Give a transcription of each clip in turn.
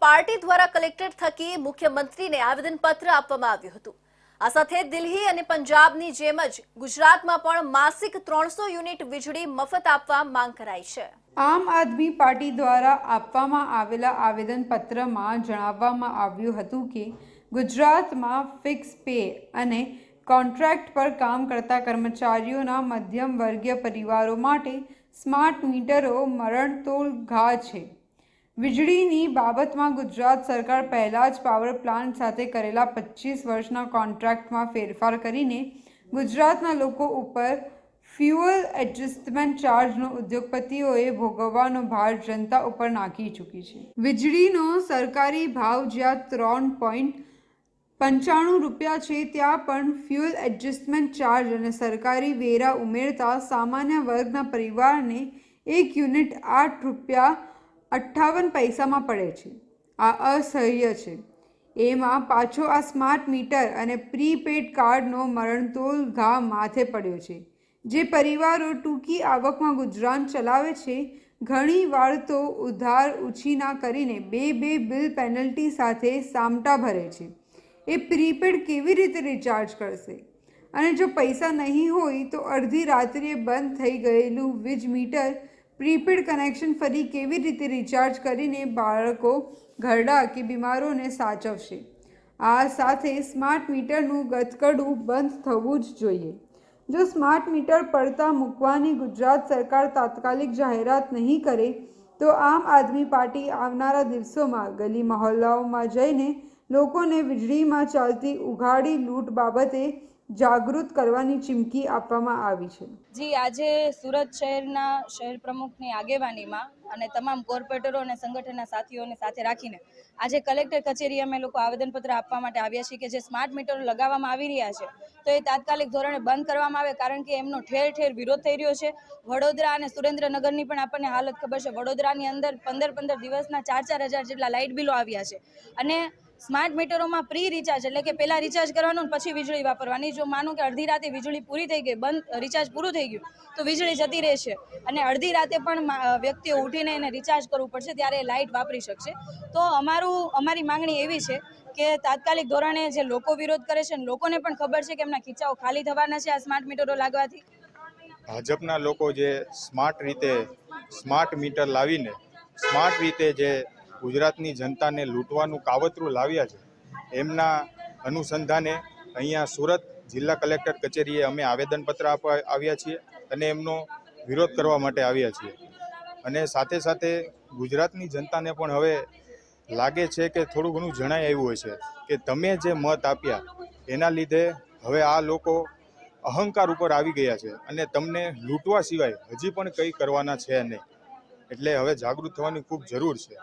Party દ્વારા collector થકી મુખ્યમંત્રીને આવેદનપત્ર આપવામાં આવ્યું હતું. આ સાથે દિલ્હી અને પંજાબની જેમ જ ગુજરાતમાં પણ માસિક ત્રણસો યુનિટ વીજળી મફત આપવા માંગ કરાઈ છે. આમ આદમી પાર્ટી દ્વારા આપવામાં આવેલા આવેદનપત્રમાં જણાવવામાં આવ્યું હતું કે ગુજરાતમાં ફિક્સ પે અને કોન્ટ્રાક્ટ પર કામ કરતા કર્મચારીઓના મધ્યમ વર્ગીય પરિવારો માટે સ્માર્ટ મીટરો મરણતોલ ઘા છે. વીજળીની બાબતમાં ગુજરાત સરકાર પહેલાં જ પાવર પ્લાન્ટ સાથે કરેલા પચીસ વર્ષના કોન્ટ્રાક્ટમાં ફેરફાર કરીને ગુજરાતના લોકો ઉપર ફ્યુઅલ એડજસ્ટમેન્ટ ચાર્જનો ઉદ્યોગપતિઓએ ભોગવવાનો ભાર જનતા ઉપર નાખી ચૂકી છે. વીજળીનો સરકારી ભાવ જ્યાં ત્રણ પોઈન્ટ પંચાણું રૂપિયા છે, ત્યાં પણ ફ્યુઅલ એડજસ્ટમેન્ટ ચાર્જ અને સરકારી વેરા ઉમેરતા સામાન્ય વર્ગના પરિવારને એક યુનિટ આઠ રૂપિયા અઠ્ઠાવન પૈસામાં પડે છે. આ અસહ્ય છે. એમાં પાછો આ સ્માર્ટ મીટર અને પ્રીપેડ કાર્ડનો મરણતોલ ઘા માથે પડ્યો છે. જે પરિવારો ટૂંકી આવકમાં ગુજરાન ચલાવે છે, ઘણી વાર તો ઉધાર ઉછીના કરીને બે બે બિલ પેનલ્ટી સાથે સામટા ભરે છે. એ પ્રીપેડ કેવી રીતે રિચાર્જ કરશે? અને જો પૈસા નહીં હોય તો અડધી રાત્રિએ બંધ થઈ ગયેલું વીજ મીટર પ્રીપેડ કનેક્શન ફરી કેવી રીતે રિચાર્જ કરીને બાળકો ઘરડા કે બીમારોને સાચવશે? આ સાથે સ્માર્ટ મીટરનું ગતકડું બંધ થવું જ જોઈએ. જો સ્માર્ટ મીટર પડતા મૂકવાની ગુજરાત સરકાર તાત્કાલિક જાહેરાત નહીં કરે, તો આમ આદમી પાર્ટી આવનારા દિવસોમાં ગલી મહોલ્લાઓમાં જઈને લોકોને વીજળીમાં ચાલતી ઉઘાડી લૂંટ બાબતે જાગૃત કરવાની ચીમકી આપવામાં આવી છે. જી, આજે સુરત શહેરના શહેર પ્રમુખની આગેવાનીમાં અને તમામ કોર્પોરેટરો અને સંગઠનના સાથીઓને સાથે રાખીને આજે કલેક્ટર કચેરી અમે લોકો આવેદનપત્ર આપવા માટે આવ્યા છીએ કે જે સ્માર્ટ મીટરો લગાવવામાં આવી રહ્યા છે, તો એ તાત્કાલિક ધોરણે બંધ કરવામાં આવે કારણ કે એમનો ઠેર ઠેર વિરોધ થઈ રહ્યો છે. વડોદરા અને સુરેન્દ્રનગરની પણ આપણને હાલત ખબર છે. વડોદરાની અંદર પંદર પંદર દિવસના ચાર ચાર હજાર જેટલા લાઇટ બિલો આવ્યા છે અને સ્માર્ટ મીટરોમાં પ્રી રિચાર્જ એટલે કે પહેલાં રિચાર્જ કરવાનું પછી વીજળી વાપરવાની. જો માનો કે અડધી રાતે વીજળી પૂરી થઈ ગઈ, બંધ રિચાર્જ પૂરું થઈ ગયું, તો વીજળી જતી રહેશે. અને અડધી રાતે પણ વ્યક્તિઓ ઉઠીને એને રિચાર્જ કરવું પડશે, ત્યારે લાઇટ વાપરી શકશે. તો અમારું, અમારી માંગણી એવી છે કે તાત્કાલિક ધોરણે જે લોકો વિરોધ કરે છે લોકોને પણ ખબર છે કે એમના ખીચાઓ ખાલી થવાના છે આ સ્માર્ટ મીટરો લાગવાથી. ભાજપના લોકો જે સ્માર્ટ રીતે સ્માર્ટ મીટર લાવીને, સ્માર્ટ રીતે જે ગુજરાતની જનતાને લૂંટવાનું કાવતરું લાવ્યા છે, એમના અનુસંધાને અહીંયા સુરત જિલ્લા કલેક્ટર કચેરીએ અમે આવેદનપત્ર આપવા આવ્યા છીએ અને એમનો વિરોધ કરવા માટે આવ્યા છીએ. અને સાથે સાથે ગુજરાતની જનતાને પણ હવે લાગે છે કે થોડું ઘણું જણાઈ આવ્યું હોય છે કે તમે જે મત આપ્યા એના લીધે હવે આ લોકો અહંકાર ઉપર આવી ગયા છે અને તમને લૂંટવા સિવાય હજી પણ કંઈ કરવાના છે નહીં. એટલે હવે જાગૃત થવાની ખૂબ જરૂર છે.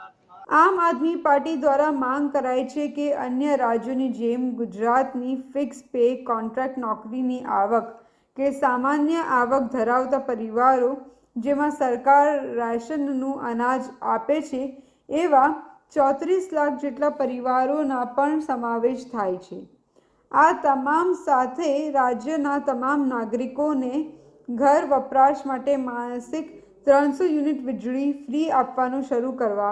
આમ આદમી પાર્ટી દ્વારા માંગ કરાઈ છે કે અન્ય રાજ્યોની જેમ ગુજરાતની ફિક્સ પે કોન્ટ્રાક્ટ નોકરીની આવક કે સામાન્ય આવક ધરાવતા પરિવારો જેમાં સરકાર રાશનનું અનાજ આપે છે એવા ચોત્રીસ લાખ જેટલા પરિવારોના પણ સમાવેશ થાય છે. આ તમામ સાથે રાજ્યના તમામ નાગરિકોને ઘર વપરાશ માટે માસિક ત્રણસો યુનિટ વીજળી ફ્રી આપવાનું શરૂ કરવા